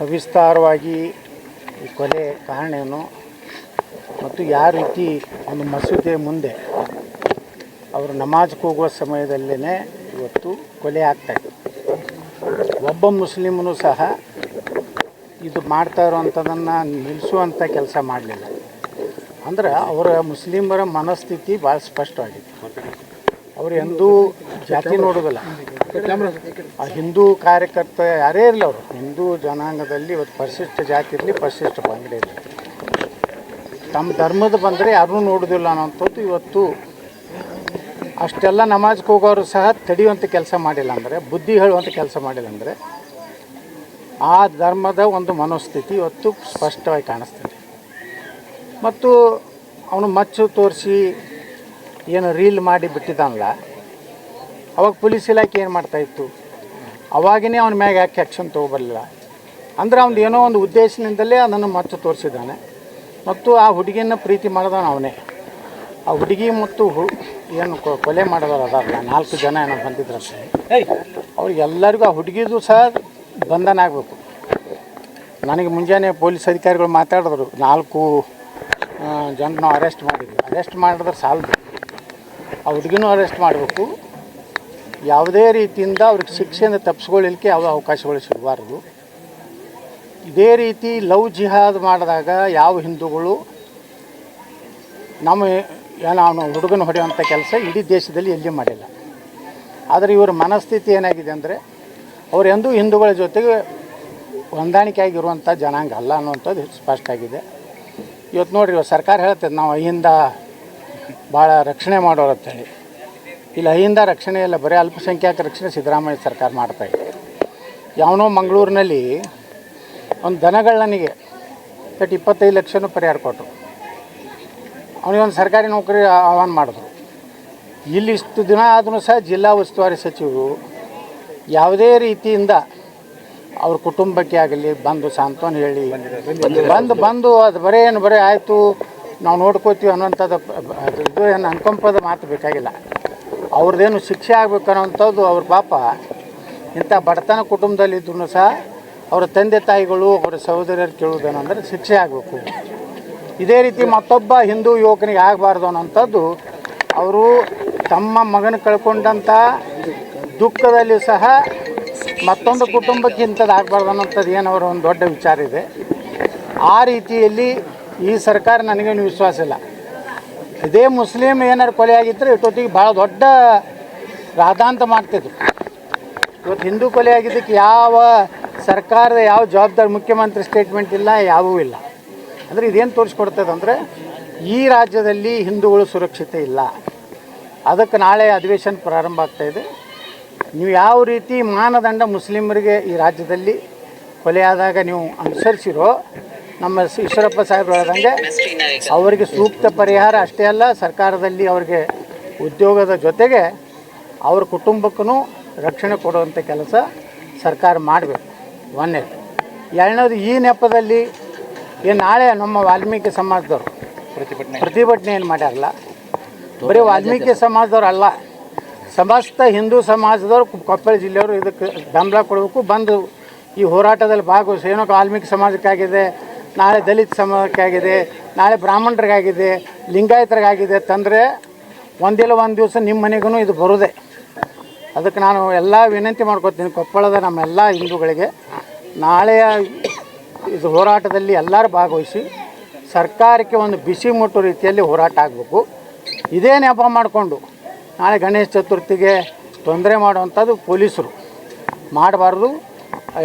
ಸವಿಸ್ತಾರವಾಗಿ ಈ ಕೊಲೆ ಕಾರಣ ಏನು ಮತ್ತು ಯಾವ ರೀತಿ ಒಂದು ಮಸೂದೆ ಮುಂದೆ ಅವರು ನಮಾಜ್ಗೆ ಹೋಗುವ ಸಮಯದಲ್ಲೇ ಇವತ್ತು ಕೊಲೆ ಆಗ್ತಾಯಿತ್ತು ಒಬ್ಬ ಮುಸ್ಲಿಮನು ಸಹ ಇದು ಮಾಡ್ತಾ ಇರುವಂಥದ್ದನ್ನು ನಿಲ್ಲಿಸುವಂಥ ಕೆಲಸ ಮಾಡಲಿಲ್ಲ. ಅಂದ್ರೆ ಅವರ ಮುಸ್ಲಿಮರ ಮನಸ್ಥಿತಿ ಭಾಳ ಸ್ಪಷ್ಟವಾಗಿದೆ. ಅವರು ಎಂದೂ ಜಾತಿ ನೋಡೋದಿಲ್ಲ ಆ ಹಿಂದೂ ಕಾರ್ಯಕರ್ತ ಯಾರೇ ಇರಲಿ ಅವರು. ಹಿಂದೂ ಜನಾಂಗದಲ್ಲಿ ಇವತ್ತು ಪರಿಶಿಷ್ಟ ಜಾತಿ ಇರಲಿ, ಪರಿಶಿಷ್ಟ ಪಂಗಡ ಇರಲಿ. ತಮ್ಮ ಧರ್ಮದ ಬಂದರೆ ಯಾರೂ ನೋಡೋದಿಲ್ಲ ಅನ್ನೋಂಥದ್ದು ಇವತ್ತು ಅಷ್ಟೆಲ್ಲ ನಮಾಜ್ಗೆ ಹೋಗೋರು ಸಹ ತಡೆಯುವಂಥ ಕೆಲಸ ಮಾಡಿಲ್ಲ ಅಂದರೆ, ಬುದ್ಧಿ ಹೇಳುವಂಥ ಕೆಲಸ ಮಾಡಿಲ್ಲ ಅಂದರೆ, ಆ ಧರ್ಮದ ಒಂದು ಮನೋಸ್ಥಿತಿ ಇವತ್ತು ಸ್ಪಷ್ಟವಾಗಿ ಕಾಣಿಸ್ತದೆ. ಮತ್ತು ಅವನು ಮಚ್ಚು ತೋರಿಸಿ ಏನು ರೀಲ್ ಮಾಡಿ ಬಿಟ್ಟಿದ್ದಾನಲ್ಲ ಅವಾಗ ಪೊಲೀಸ್ ಇಲಾಖೆ ಏನು ಮಾಡ್ತಾಯಿತ್ತು ಅವಾಗಿನೇ ಅವನ ಮ್ಯಾಗ ಯಾಕೆ ಆ್ಯಕ್ಷನ್ ತೊಗೊಬರಲಿಲ್ಲ? ಅಂದ್ರೆ ಅವ್ನು ಏನೋ ಒಂದು ಉದ್ದೇಶದಿಂದಲೇ ಅದನ್ನು ಮಚ್ಚು ತೋರಿಸಿದ್ದಾನೆ. ಮತ್ತು ಆ ಹುಡುಗಿಯನ್ನು ಪ್ರೀತಿ ಮಾಡಿದವನು ಅವನೇ. ಆ ಹುಡುಗಿ ಮತ್ತು ಹು ಏನು ಕೊಲೆ ಮಾಡಿದವರು ಅದಾರಲ್ಲ ನಾಲ್ಕು ಜನ ಏನೋ ಬಂದಿದ್ರಂತೆ ಅವ್ರಿಗೆಲ್ಲರಿಗೂ ಆ ಹುಡುಗಿದು ಸಹ ಬಂಧನ ಆಗಬೇಕು. ನನಗೆ ಮುಂಜಾನೆ ಪೊಲೀಸ್ ಅಧಿಕಾರಿಗಳು ಮಾತಾಡಿದ್ರು ನಾಲ್ಕು ಜನರನ್ನ ಅರೆಸ್ಟ್ ಮಾಡಿದ್ರು. ಅರೆಸ್ಟ್ ಮಾಡಿದ್ರೆ ಸಾಲದು. ಆ ಹುಡುಗಿನೂ ಅರೆಸ್ಟ್ ಮಾಡಬೇಕು. ಯಾವುದೇ ರೀತಿಯಿಂದ ಅವ್ರಿಗೆ ಶಿಕ್ಷೆಯಿಂದ ತಪ್ಪಿಸ್ಕೊಳ್ಳಲಿಕ್ಕೆ ಯಾವ ಅವಕಾಶಗಳು ಸಿಗಬಾರ್ದು. ಇದೇ ರೀತಿ ಲವ್ ಜಿಹಾದ್ ಮಾಡಿದಾಗ ಯಾವ ಹಿಂದೂಗಳು ನಮ್ಮ ಏನೋ ಹುಡುಗನ ಹೊಡೆಯುವಂಥ ಕೆಲಸ ಇಡೀ ದೇಶದಲ್ಲಿ ಎಲ್ಲಿ ಮಾಡಿಲ್ಲ. ಆದರೆ ಇವರ ಮನಸ್ಥಿತಿ ಏನಾಗಿದೆ ಅಂದರೆ ಅವರು ಎಂದೂ ಹಿಂದೂಗಳ ಜೊತೆಗೆ ಹೊಂದಾಣಿಕೆಯಾಗಿರುವಂಥ ಜನಾಂಗ ಅಲ್ಲ ಅನ್ನುವಂಥದ್ದು ಸ್ಪಷ್ಟ ಆಗಿದೆ. ಇವತ್ತು ನೋಡಿರಿ ಸರ್ಕಾರ ಹೇಳ್ತದೆ, ನಾವು ಅಹಿಂದ ಭಾಳ ರಕ್ಷಣೆ ಮಾಡೋರು ಅಂತೇಳಿ. ಇಲ್ಲಿ ಅಹಿಂದ ರಕ್ಷಣೆ ಇಲ್ಲ, ಬರೀ ಅಲ್ಪಸಂಖ್ಯಾತ ರಕ್ಷಣೆ ಸಿದ್ದರಾಮಯ್ಯ ಸರ್ಕಾರ ಮಾಡ್ತಾಯಿದೆ ಯಾವನೋ ಮಂಗಳೂರಿನಲ್ಲಿ ಒಂದು ದನಗಳನಿಗೆ ಬಟ್ ಇಪ್ಪತ್ತೈದು ಲಕ್ಷನೂ ಪರಿಹಾರ ಕೊಟ್ಟರು ಅವನಿಗೊಂದು ಸರ್ಕಾರಿ ನೌಕರಿ ಆಹ್ವಾನ ಮಾಡಿದ್ರು. ಇಲ್ಲಿ ಇಷ್ಟು ದಿನ ಆದರೂ ಸಹ ಜಿಲ್ಲಾ ಉಸ್ತುವಾರಿ ಸಚಿವರು ಯಾವುದೇ ರೀತಿಯಿಂದ ಅವ್ರ ಕುಟುಂಬಕ್ಕೆ ಆಗಲಿ, ಬಂದು ಸಾಂತ್ವನ ಹೇಳಿ, ಬಂದು ಬಂದು ಅದು ಬರೇ ಏನು, ಬರೇ ಆಯಿತು, ನಾವು ನೋಡ್ಕೋತೀವಿ ಅನ್ನೋಂಥದ್ದು ಇದು ಏನು ಅನುಕಂಪದ ಮಾತು ಬೇಕಾಗಿಲ್ಲ. ಅವ್ರದ್ದೇನು ಶಿಕ್ಷೆ ಆಗ್ಬೇಕು ಅವ್ರ ಪಾಪ. ಇಂಥ ಬಡತನ ಕುಟುಂಬದಲ್ಲಿದ್ದರೂ ಸಹ ಅವರ ತಂದೆ ತಾಯಿಗಳು, ಅವರ ಸಹೋದರಿಯರು ಕೇಳುವುದೇನೆಂದರೆ ಶಿಕ್ಷೆ ಆಗಬೇಕು. ಇದೇ ರೀತಿ ಮತ್ತೊಬ್ಬ ಹಿಂದೂ ಯುವಕನಿಗೆ ಆಗಬಾರ್ದು ಅನ್ನೋಂಥದ್ದು ಅವರು ತಮ್ಮ ಮಗನ ಕಳ್ಕೊಂಡಂಥ ದುಃಖದಲ್ಲಿ ಸಹ ಮತ್ತೊಂದು ಕುಟುಂಬಕ್ಕೆ ಇಂಥದ್ದು ಆಗಬಾರ್ದು ಅನ್ನೋಂಥದ್ದು ಏನು ಅವರ ಒಂದು ದೊಡ್ಡ ವಿಚಾರ ಇದೆ. ಆ ರೀತಿಯಲ್ಲಿ ಈ ಸರ್ಕಾರ ನನಗೇನು ವಿಶ್ವಾಸ ಇಲ್ಲ. ಇದೇ ಮುಸ್ಲಿಮ್ ಏನಾರು ಕೊಲೆ ಆಗಿದ್ದರೆ ಇಷ್ಟೊತ್ತಿಗೆ ಭಾಳ ದೊಡ್ಡ ರಾಧಾಂತ ಮಾಡ್ತಿದ್ರು. ಇವತ್ತು ಹಿಂದೂ ಕೊಲೆ ಆಗಿದ್ದಕ್ಕೆ ಯಾವ ಸರ್ಕಾರದ ಯಾವ ಜವಾಬ್ದಾರಿ, ಮುಖ್ಯಮಂತ್ರಿ ಸ್ಟೇಟ್ಮೆಂಟ್ ಇಲ್ಲ ಯಾವೂ ಇಲ್ಲ. ಅಂದರೆ ಇದೇನು ತೋರಿಸ್ಕೊಡ್ತದೆ ಅಂದರೆ ಈ ರಾಜ್ಯದಲ್ಲಿ ಹಿಂದೂಗಳು ಸುರಕ್ಷಿತ ಇಲ್ಲ. ಅದಕ್ಕೆ ನಾಳೆ ಅಧಿವೇಶನ ಪ್ರಾರಂಭ ಆಗ್ತಾಯಿದೆ ನೀವು ಯಾವ ರೀತಿ ಮಾನದಂಡ ಮುಸ್ಲಿಮರಿಗೆ ಈ ರಾಜ್ಯದಲ್ಲಿ ಕೊಲೆಯಾದಾಗ ನೀವು ಅನುಸರಿಸಿರೋ ನಮ್ಮ ಈಶ್ವರಪ್ಪ ಸಾಹೇಬ್ರು ಹೇಳ್ದಂಗೆ ಅವರಿಗೆ ಸೂಕ್ತ ಪರಿಹಾರ ಅಷ್ಟೇ ಅಲ್ಲ ಸರ್ಕಾರದಲ್ಲಿ ಅವರಿಗೆ ಉದ್ಯೋಗದ ಜೊತೆಗೆ ಅವ್ರ ಕುಟುಂಬಕ್ಕೂ ರಕ್ಷಣೆ ಕೊಡುವಂಥ ಕೆಲಸ ಸರ್ಕಾರ ಮಾಡಬೇಕು. ಒಂದೇ. ಎರಡನೇದು ಈ ನೆಪದಲ್ಲಿ ಏನು ನಾಳೆ ನಮ್ಮ ವಾಲ್ಮೀಕಿ ಸಮಾಜದವರು ಪ್ರತಿಭಟನೆ. ಪ್ರತಿಭಟನೆ ಏನು ಮಾಡ್ಯಾರಲ್ಲ? ಬರೀ ವಾಲ್ಮೀಕಿ ಸಮಾಜದವ್ರು ಅಲ್ಲ ಸಮಸ್ತ ಹಿಂದೂ ಸಮಾಜದವ್ರು ಕೊಪ್ಪಳ ಜಿಲ್ಲೆಯವರು ಇದಕ್ಕೆ ಬೆಂಬಲ ಕೊಡಬೇಕು. ಬಂದು ಈ ಹೋರಾಟದಲ್ಲಿ ಭಾಗವಹಿಸಿ ಏನೋ ವಾಲ್ಮೀಕಿ ಸಮಾಜಕ್ಕಾಗಿದೆ ನಾಳೆ ದಲಿತ ಸಮಾಜಕ್ಕಾಗಿದೆ ನಾಳೆ ಬ್ರಾಹ್ಮಣರಿಗಾಗಿದೆ, ಲಿಂಗಾಯತರಿಗಾಗಿದೆ ತಂದರೆ ಒಂದಿಲ್ಲ ಒಂದು ದಿವಸ ನಿಮ್ಮ ಮನೆಗೂ ಇದು ಬರೋದೆ. ಅದಕ್ಕೆ ನಾನು ಎಲ್ಲ ವಿನಂತಿ ಮಾಡ್ಕೊತೀನಿ ಕೊಪ್ಪಳದ ನಮ್ಮೆಲ್ಲ ಹಿಂದೂಗಳಿಗೆ. ನಾಳೆಯ ಇದು ಹೋರಾಟದಲ್ಲಿ ಎಲ್ಲರೂ ಭಾಗವಹಿಸಿ ಸರ್ಕಾರಕ್ಕೆ ಒಂದು ಬಿಸಿ ಮುಟ್ಟು ರೀತಿಯಲ್ಲಿ ಹೋರಾಟ ಆಗಬೇಕು. ಇದೇ ನೆಪ ಮಾಡಿಕೊಂಡು ನಾಳೆ ಗಣೇಶ ಚತುರ್ಥಿಗೆ ತೊಂದರೆ ಮಾಡುವಂಥದ್ದು ಪೊಲೀಸರು. ಮಾಡಬಾರ್ದು.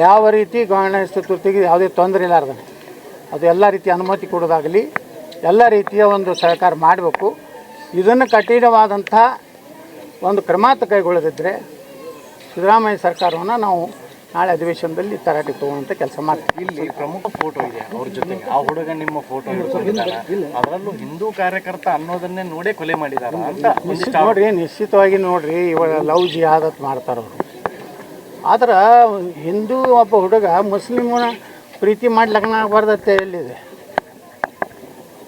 ಯಾವ ರೀತಿ ಗಣೇಶ ಚತುರ್ಥಿಗೆ ಯಾವುದೇ ತೊಂದರೆ ಇಲ್ಲಾರ್ದೆ ಅದು ಎಲ್ಲ ರೀತಿಯ ಅನುಮತಿ ಕೊಡೋದಾಗಲಿ ಎಲ್ಲ ರೀತಿಯ ಒಂದು ಸಹಕಾರ ಮಾಡಬೇಕು. ಇದನ್ನು ಕಠಿಣವಾದಂಥ ಒಂದು ಕ್ರಮ ಕೈಗೊಳ್ಳದಿದ್ದರೆ ಸಿದ್ದರಾಮಯ್ಯ ಸರ್ಕಾರವನ್ನು ನಾವು ನಾಳೆ ಅಧಿವೇಶನದಲ್ಲಿ ತರಾಟೆ ತಗೊಳ್ಳೋಂಥ ಕೆಲಸ ಮಾಡ್ತೀವಿ. ಇಲ್ಲಿ ಪ್ರಮುಖ ಫೋಟೋ ಇದೆ ಅವ್ರ ಜೊತೆ ಆ ಹುಡುಗ ನಿಮ್ಮ ಫೋಟೋ ಅದರಲ್ಲೂ ಹಿಂದೂ ಕಾರ್ಯಕರ್ತ ಅನ್ನೋದನ್ನೇ ನೋಡೇ ಕೊಲೆ ಮಾಡಿದ್ದಾರೆ ಅಂತ ನೋಡ್ರಿ ನಿಶ್ಚಿತವಾಗಿ ನೋಡ್ರಿ ಇವಾಗ ಲವ್ ಜಿಹಾದತ್ ಮಾಡ್ತಾರೆ ಅವರು. ಆದ್ರೆ ಹಿಂದೂ ಒಬ್ಬ ಹುಡುಗ ಮುಸ್ಲಿಮನ ಪ್ರೀತಿ ಮಾಡಿ ಲಗ್ನ ಆಗ್ಬಾರ್ದತ್ತೆ ಎಲ್ಲಿದೆ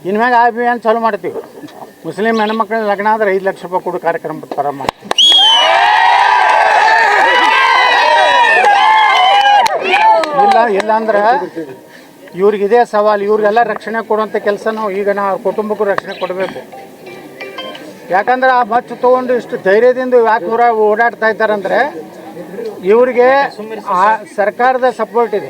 ಇನ್ಮ್ಯಾಗ ಆ ಅಭಿಯಾನ ಚಾಲು ಮಾಡ್ತೀವಿ. ಮುಸ್ಲಿಂ ಹೆಣ್ಮಕ್ಳ ಲಗ್ನ ಆದ್ರೆ ಐದು ಲಕ್ಷ ರೂಪಾಯಿ ಕೊಡು ಕಾರ್ಯಕ್ರಮ ಪ್ರಾರಂಭ ಮಾಡ್ತೀವಿ ಇಲ್ಲ ಇಲ್ಲ ಇಲ್ಲ ಅಂದ್ರೆ ಇವ್ರಿಗೆ ಇದೇ ಸವಾಲು. ಇವ್ರಿಗೆಲ್ಲ ರಕ್ಷಣೆ ಕೊಡುವಂಥ ಕೆಲಸ ನಾವು ಈಗ ನಾವು ಕುಟುಂಬಕ್ಕೂ ರಕ್ಷಣೆ ಕೊಡಬೇಕು. ಯಾಕಂದ್ರೆ ಆ ಮಚ್ಚು ತೊಗೊಂಡು ಇಷ್ಟು ಧೈರ್ಯದಿಂದ ಯಾಕೆ ಓಡಾಡ್ತಾ ಓಡಾಡ್ತಾ ಅಂದರೆ ಇವ್ರಿಗೆ ಆ ಸರ್ಕಾರದ ಸಪೋರ್ಟ್ ಇದೆ.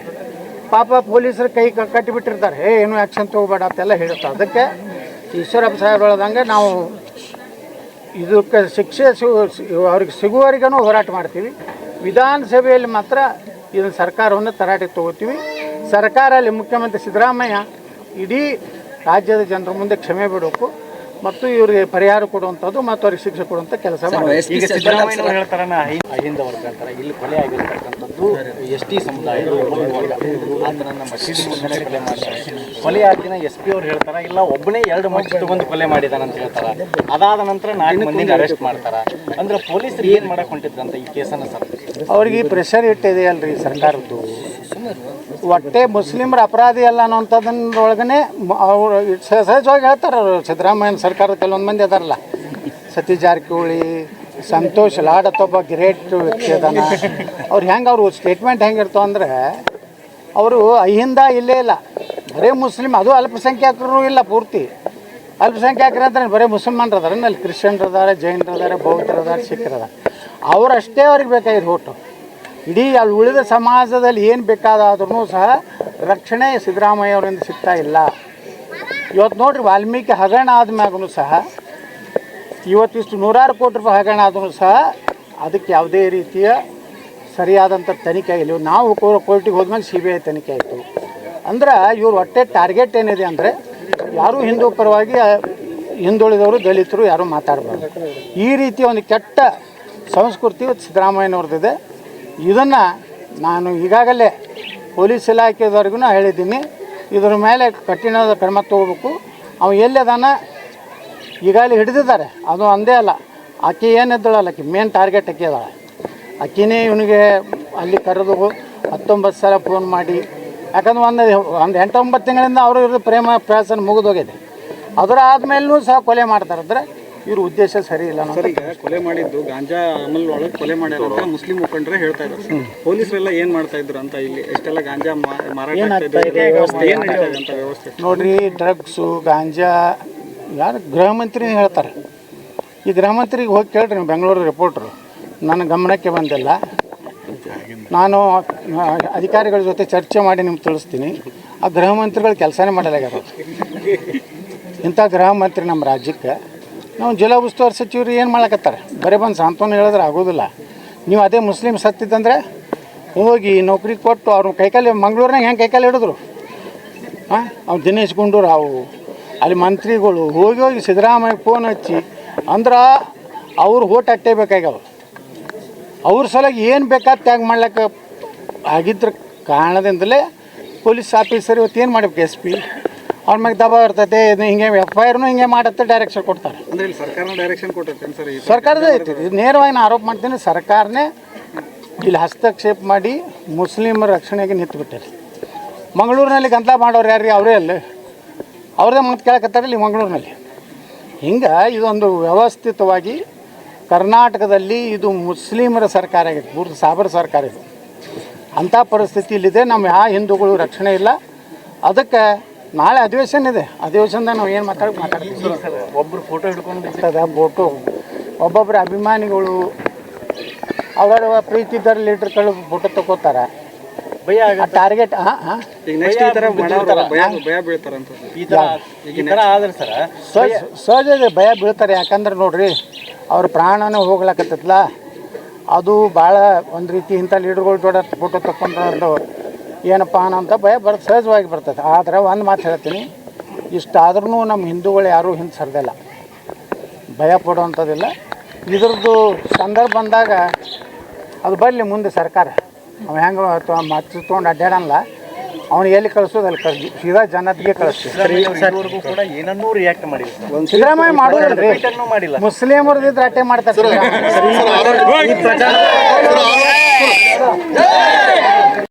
ಪಾಪ ಪೊಲೀಸರು ಕೈ ಕಟ್ಟಿಬಿಟ್ಟಿರ್ತಾರೆ. ಏ, ಏನು ಆ್ಯಕ್ಷನ್ ತೊಗೋಬೇಡ ಅಂತೆಲ್ಲ ಹೇಳ್ತಾರೆ. ಅದಕ್ಕೆ ಈಶ್ವರಪ್ಪ ಸಾಹೇಬ್ ಹೇಳ್ದಂಗೆ ನಾವು ಇದಕ್ಕೆ ಶಿಕ್ಷೆ ಅವ್ರಿಗೆ ಸಿಗುವವರೆಗೂ ಹೋರಾಟ ಮಾಡ್ತೀವಿ. ವಿಧಾನಸಭೆಯಲ್ಲಿ ಮಾತ್ರ ಇದನ್ನು ಸರ್ಕಾರವನ್ನು ತರಾಟೆಗೆ ತಗೋತೀವಿ. ಸರ್ಕಾರ ಅಲ್ಲಿ ಮುಖ್ಯಮಂತ್ರಿ ಸಿದ್ದರಾಮಯ್ಯ ಇಡೀ ರಾಜ್ಯದ ಜನರ ಮುಂದೆ ಕ್ಷಮೆ ಬಿಡಬೇಕು. ಮತ್ತು ಇವರಿಗೆ ಪರಿಹಾರ ಕೊಡುವಂಥದ್ದು ಮತ್ತು ಅವ್ರಿಗೆ ಶಿಕ್ಷೆ ಕೊಡುವಂಥ ಕೆಲಸ ಈಗ ಸಿದ್ದರಾಮಯ್ಯ ಹೇಳ್ತಾರ ನಾ ಅಹಿ- ಅಹಿಂದ ವರ್ಗ ಅಂತಾರ. ಇಲ್ಲಿ ಕೊಲೆ ಆಗಿರ್ತಕ್ಕಂಥದ್ದು ಎಸ್ ಟಿ ಸಮುದಾಯ ನಮ್ಮ ಮಸೀದಿ ಮುಂದೆ ಕೊಲೆ ಮಾಡ್ತಾರೆ ಕೊಲೆ ಆದ ದಿನ ಎಸ್ ಪಿ ಅವ್ರು ಹೇಳ್ತಾರ ಇಲ್ಲ ಒಬ್ಬನೇ ಎರಡು ಮಚ್ಚು ತಗೊಂಡು ಕೊಲೆ ಮಾಡಿದಾನಂತ ಹೇಳ್ತಾರ. ಅದಾದ ನಂತರ ನಾಲ್ಕು ಮಂದಿನ ಅರೆಸ್ಟ್ ಮಾಡ್ತಾರೆ. ಅಂದ್ರೆ ಪೊಲೀಸರು ಏನು ಮಾಡಕ್ ಹೊಂಟಿದ್ರಂತ ಈ ಕೇಸನ್ನ ಸರ್? ಅವ್ರಿಗೆ ಪ್ರೆಷರ್ ಇಟ್ಟಿದೆ ಅಲ್ರಿ ಸರ್ಕಾರದ್ದು? ಒಟ್ಟೆ ಮುಸ್ಲಿಮರ ಅಪರಾಧಿ ಅಲ್ಲ ಅನ್ನೋಂಥದ್ರೊಳಗನೆ ಅವರು ಸಹಜವಾಗಿ ಹೇಳ್ತಾರೆ ಅವರು. ಸಿದ್ದರಾಮಯ್ಯನ ಸರ್ಕಾರದ ಕೆಲವೊಂದು ಮಂದಿ ಅದಾರಲ್ಲ. ಸತೀಶ್ ಜಾರಕಿಹೊಳಿ, ಸಂತೋಷ್ ಲಾಡ್ ಒಬ್ಬ ಗ್ರೇಟ್ ವ್ಯಕ್ತಿ ಅದಾನ. ಅವ್ರು ಹೆಂಗೆ ಅವರು ಸ್ಟೇಟ್ಮೆಂಟ್ ಹೆಂಗಿರ್ತಾವ ಅಂದರೆ, ಅವರು ಅಹಿಂದ ಇಲ್ಲೇ ಇಲ್ಲ. ಬರೇ ಮುಸ್ಲಿಮ್, ಅದು ಅಲ್ಪಸಂಖ್ಯಾತರು ಇಲ್ಲ ಪೂರ್ತಿ. ಅಲ್ಪಸಂಖ್ಯಾತರು ಅಂದ್ರೆ ಬರೀ ಮುಸಲ್ಮಾನರು ಅದಾರ ಅಲ್ಲಿ ಕ್ರಿಶ್ಚಿಯನ್ರು ಅದಾರೆ ಜೈನರು ಅದಾರೆ ಬೌದ್ಧರು ಅದಾರೆ ಸಿಖ್ರು ಅದಾರೆ ಅವರಷ್ಟೇ ಅವ್ರಿಗೆ ಬೇಕಾಗಿರೋ ಓಟು ಇಡೀ ಅಲ್ಲಿ ಉಳಿದ ಸಮಾಜದಲ್ಲಿ ಏನು ಬೇಕಾದಾದ್ರೂ ಸಹ ರಕ್ಷಣೆ ಸಿದ್ದರಾಮಯ್ಯ ಅವರಿಂದ ಸಿಗ್ತಾ ಇಲ್ಲ. ಇವತ್ತು ನೋಡ್ರಿ ವಾಲ್ಮೀಕಿ ಹಗರಣ ಆದ್ಮ್ಯಾಗೂ ಸಹ, ಇವತ್ತಿಷ್ಟು ನೂರಾರು ಕೋಟಿ ರೂಪಾಯಿ ಹಗರಣ ಆದ್ರೂ ಸಹ ಅದಕ್ಕೆ ಯಾವುದೇ ರೀತಿಯ ಸರಿಯಾದಂಥ ತನಿಖೆ ಆಗಿಲ್ಲ ನಾವು ಕೋರ್ಟಿಗೆ ಹೋದ್ಮೇಲೆ ಸಿ ಬಿ ಐ ತನಿಖೆ ಆಯಿತು. ಅಂದ್ರೆ ಇವ್ರು ಒಟ್ಟೆ ಟಾರ್ಗೆಟ್ ಏನಿದೆ ಅಂದರೆ ಯಾರೂ ಹಿಂದೂ ಪರವಾಗಿ ಹಿಂದುಳಿದವರು ದಲಿತರು ಯಾರೂ ಮಾತಾಡಬಾರ್ದು. ಈ ರೀತಿಯ ಒಂದು ಕೆಟ್ಟ ಸಂಸ್ಕೃತಿ ಸಿದ್ದರಾಮಯ್ಯನವ್ರದ್ದಿದೆ. ಇದನ್ನು ನಾನು ಈಗಾಗಲೇ ಪೊಲೀಸ್ ಇಲಾಖೆದವ್ರಿಗೂ ಹೇಳಿದ್ದೀನಿ. ಇದ್ರ ಮೇಲೆ ಕಠಿಣವಾದ ಕ್ರಮ ತಗೋಬೇಕು. ಅವ ಎಲ್ಲಿದಾನ ಈಗಾಗಲೇ ಹಿಡಿದಿದ್ದಾರೆ. ಅದು ಅಂದೇ ಅಲ್ಲ. ಆಕೆ ಏನಿದ್ದಳಲ್ಲ ಆಕೆ? ಮೇನ್ ಟಾರ್ಗೆಟ್ ಆಕೆ ಅದಾಳೆ. ಆಕಿನೇ ಇವನಿಗೆ ಅಲ್ಲಿ ಕರೆದು ಹತ್ತೊಂಬತ್ತು ಸಲ ಫೋನ್ ಮಾಡಿ. ಯಾಕಂದ್ರೆ ಒಂದು ಒಂದು ಎಂಟೊಂಬತ್ತು ತಿಂಗಳಿಂದ ಅವರು ಇವ್ರದ್ದು ಪ್ರೇಮ ಪ್ಯಾಸನ್ ಮುಗಿದೋಗಿದೆ. ಅದರ ಆದಮೇಲೂ ಸಹ ಕೊಲೆ ಮಾಡ್ತಾರೆ ಅಂದರೆ ಇವ್ರ ಉದ್ದೇಶ ಸರಿ ಇಲ್ಲ ಸರಿ ಈಗ ಕೊಲೆ ಮಾಡಿದ್ದು ಗಾಂಜಾ ಅಮಲ್ ಒಳಗೆ ಕೊಲೆ ಮಾಡ್ಯಾರ ಅಂತ ಮುಸ್ಲಿಂ ಮುಖಂಡರೇ ಹೇಳ್ತಾ ಇದ್ದಾರೆ ಸರ್ ಪೊಲೀಸರೆಲ್ಲ ಏನ್ ಮಾಡ್ತಾ ಇದ್ರು ಅಂತ ಇಲ್ಲಿ? ಎಷ್ಟೆಲ್ಲ ಗಾಂಜಾ ಮಾರಾಟ ವ್ಯವಸ್ಥೆ ನೋಡ್ರಿ ಡ್ರಗ್ಸು ಗಾಂಜಾ ಯಾರು ಗೃಹ ಮಂತ್ರಿನೇ ಹೇಳ್ತಾರೆ. ಈ ಗೃಹ ಮಂತ್ರಿಗೆ ಹೋಗಿ ಕೇಳ್ರಿ ನೀವು ಬೆಂಗಳೂರು ರಿಪೋರ್ಟ್ರು. ನನ್ನ ಗಮನಕ್ಕೆ ಬಂದಿಲ್ಲ. ನಾನು ಅಧಿಕಾರಿಗಳ ಜೊತೆ ಚರ್ಚೆ ಮಾಡಿ ನಿಮ್ಗೆ ತಿಳಿಸ್ತೀನಿ. ಆ ಗೃಹ ಮಂತ್ರಿಗಳು ಕೆಲಸನೇ ಮಾಡಲಾಗ್ಯಾರ ಇಂಥ ಗೃಹ ಮಂತ್ರಿ ನಮ್ಮ ರಾಜ್ಯಕ್ಕೆ. ನಾವು ಜಿಲ್ಲಾ ಉಸ್ತುವಾರಿ ಸಚಿವರು ಏನು ಮಾಡಕತ್ತಾರೆ? ಬರೀ ಬಂದು ಸಾಂತ್ವನ ಹೇಳಿದ್ರೆ ಆಗೋದಿಲ್ಲ. ನೀವು ಅದೇ ಮುಸ್ಲಿಂ ಸತ್ತಿದ್ದಂದರೆ ಹೋಗಿ ನೌಕರಿ ಕೊಟ್ಟು ಅವ್ರ ಕೈಕಾಲಿ ಮಂಗಳೂರಿನಾಗ ಹೆಂಗೆ ಕೈಕಾಲಿ ಹಿಡಿದ್ರು? ಹಾಂ ಅವ್ನು ದಿನೇಶ್ ಗುಂಡೂರಾವು, ಅಲ್ಲಿ ಮಂತ್ರಿಗಳು ಹೋಗಿ ಹೋಗಿ ಸಿದ್ದರಾಮಯ್ಯ ಫೋನ್ ಹಚ್ಚಿ ಅಂದ್ರೆ ಅವ್ರು ಓಟ್ ಅಟ್ಟೆ ಬೇಕಾಗ್ಯಾವ ಅವ್ರ ಸಲಗಿ ಏನು ಬೇಕಾದ ತ್ಯಾಗ ಮಾಡ್ಲಿಕ್ಕೆ ಆಗಿದ್ರ ಕಾರಣದಿಂದಲೇ ಪೊಲೀಸ್ ಆಫೀಸರ್ ಇವತ್ತು ಏನು ಮಾಡಬೇಕು, ಎಸ್ ಪಿ? ಅವ್ರ ಮ್ಯಾಗ ದಬಾವ್ ಇರ್ತೈತೆ ಇದು ಹಿಂಗೆ ಎಫ್ ಐ ಆರ್ನು ಹಿಂಗೆ ಮಾಡತ್ತೆ ಡೈರೆಕ್ಷನ್ ಕೊಡ್ತಾರೆ. ಅಂದ್ರೆ ಇಲ್ಲಿ ಸರ್ಕಾರನ ಡೈರೆಕ್ಷನ್ ಕೊಟ್ಟಿರ್ತೇನೆ ಸರ್ ಈ ಸರ್ಕಾರದ ಐತಿ ಇದು ನೇರವಾಗಿ ನಾನು ಆರೋಪ ಮಾಡ್ತೀನಿ ಸರ್ಕಾರನೇ ಇಲ್ಲಿ ಹಸ್ತಕ್ಷೇಪ ಮಾಡಿ ಮುಸ್ಲಿಮರ ರಕ್ಷಣೆಗೆ ನಿಂತುಬಿಟ್ಟಾರೆ. ಮಂಗಳೂರಿನಲ್ಲಿ ಗಂಧ ಮಾಡೋರು ಯಾರು ಅವರೇ ಅಲ್ಲ. ಅವ್ರದೇ ಮಾತು ಕೇಳಕತ್ತಾರೆ ಇಲ್ಲಿ ಮಂಗಳೂರಿನಲ್ಲಿ. ಹಿಂಗೆ ಇದೊಂದು ವ್ಯವಸ್ಥಿತವಾಗಿ ಕರ್ನಾಟಕದಲ್ಲಿ ಇದು ಮುಸ್ಲಿಮರ ಸರ್ಕಾರ ಆಗಿದೆ ಮೂರು ಸಾಬರ ಸರ್ಕಾರ ಇದು. ಅಂಥ ಪರಿಸ್ಥಿತಿ ಇಲ್ಲಿದೆ ನಮ್ಮ ಯಾವ ಹಿಂದೂಗಳು ರಕ್ಷಣೆ ಇಲ್ಲ. ಅದಕ್ಕೆ ನಾಳೆ ಅಧಿವೇಶನ ಇದೆ. ಅಧಿವೇಶನದಾಗ ನಾವು ಏನು ಮಾತಾಡಿ ಮಾತಾಡ್ತೀವಿ? ಒಬ್ರು ಫೋಟೋ ಹಿಡ್ಕೊಂಡು ಇರ್ತದೆ ಬೋಟು ಒಬ್ಬೊಬ್ಬರ ಅಭಿಮಾನಿಗಳು ಅವರ ಪ್ರೀತಿ ಇದ್ದಾರೆ ಲೀಡರ್ಗಳು ಫೋಟೋ ತಗೋತಾರೆ. ಟಾರ್ಗೆಟ್ ಸಹಜ ಸಹಜ ಇದೆ, ಭಯ ಬೀಳ್ತಾರೆ. ಯಾಕಂದ್ರೆ ನೋಡ್ರಿ ಅವ್ರ ಪ್ರಾಣನೇ ಹೋಗ್ಲಾಕತ್ತಲ್ಲ ಅದು ಭಾಳ ಒಂದು ರೀತಿ ಇಂಥ ಲೀಡರ್ಗಳು ಜೋಡ ಫೋಟೋ ತಗೊಂಡ್ರು ಏನಪ್ಪ ಅನ್ನೋಂಥ ಭಯ ಬರ್ ಸಹಜವಾಗಿ ಬರ್ತದೆ ಆದರೆ ಒಂದು ಮಾತು ಹೇಳ್ತೀನಿ ಇಷ್ಟಾದ್ರೂ ನಮ್ಮ ಹಿಂದೂಗಳು ಯಾರೂ ಹಿಂದೆ ಸರ್ದಿಲ್ಲ ಭಯ ಪಡುವಂಥದ್ದಿಲ್ಲ ಇದ್ರದ್ದು ಸಂದರ್ಭ ಬಂದಾಗ ಅದು ಬರಲಿ ಮುಂದೆ ಸರ್ಕಾರ ಅವ್ನು ಹೆಂಗೆ ಮಚ್ಚು ತೊಗೊಂಡು ಅಡ್ಡಾಡಲ್ಲ ಅವ್ನು ಎಲ್ಲಿ ಕಳಿಸೋದು ಅಲ್ಲಿ ಕಳಿಸಿ ಸೀದಾ ಜನತೆಗೆ ಕಳಿಸ್ತೀವಿ ಸಿದ್ದರಾಮಯ್ಯ ಮುಸ್ಲಿಮರದ್ದು ಇದ್ರೆ ಅಟ್ಟೆ ಮಾಡ್ತಾರೆ